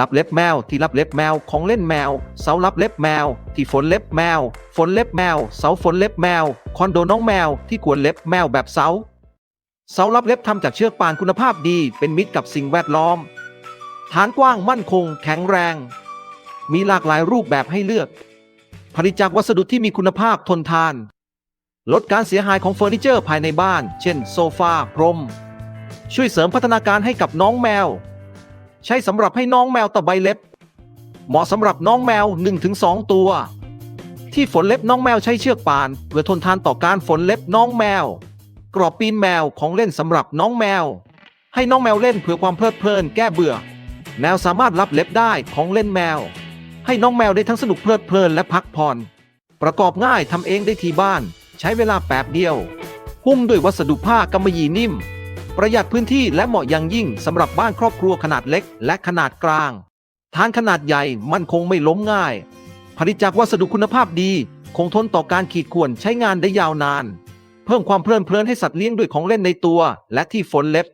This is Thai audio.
รับเล็บแมว ที่รับเล็บแมว ของเล่นแมว เสารับเล็บแมว ที่ฝนเล็บแมว ฝนเล็บแมว เสาฝนเล็บแมว คอนโดน้องแมว ที่กวนเล็บแมวแบบเสา เสารับเล็บทำจากเชือกป่านคุณภาพดี เป็นมิตรกับสิ่งแวดล้อม ฐานกว้างมั่นคง แข็งแรง มีหลากหลายรูปแบบให้เลือก ผลิตจากวัสดุที่มีคุณภาพทนทาน ลดการเสียหายของเฟอร์นิเจอร์ภายในบ้าน เช่น โซฟา พรม ช่วยเสริมพัฒนาการให้กับน้องแมว ใช้สำหรับให้น้องแมวตะไบเล็บ เหมาะสำหรับน้องแมว 1-2 ตัว ที่ฝนเล็บน้องแมวใช้เชือกปานเพื่อทนทานต่อการฝนเล็บน้องแมว กรอบปีนแมวของเล่นสำหรับน้องแมว ให้น้องแมวเล่นเพื่อความเพลิดเพลินแก้เบื่อ แมวสามารถรับเล็บได้ของเล่นแมว ให้น้องแมวได้ทั้งสนุกเพลิดเพลินและพักผ่อน ประกอบง่ายทำเองได้ที่บ้าน ใช้เวลาแป๊บเดียวหุ้มด้วยวัสดุผ้ากำมะหยี่นิ่ม ประหยัดพื้นที่และเหมาะอย่างยิ่งสำหรับบ้านครอบครัวขนาดเล็ก และขนาดกลางทานขนาดใหญ่มั่นคงไม่ล้มง่าย ผลิตจากวัสดุคุณภาพดี คงทนต่อการขีดข่วนใช้งานได้ยาวนาน เพิ่มความเพลินเพลินให้สัตว์เลี้ยงด้วยของเล่นในตัว และที่ฝนเล็บ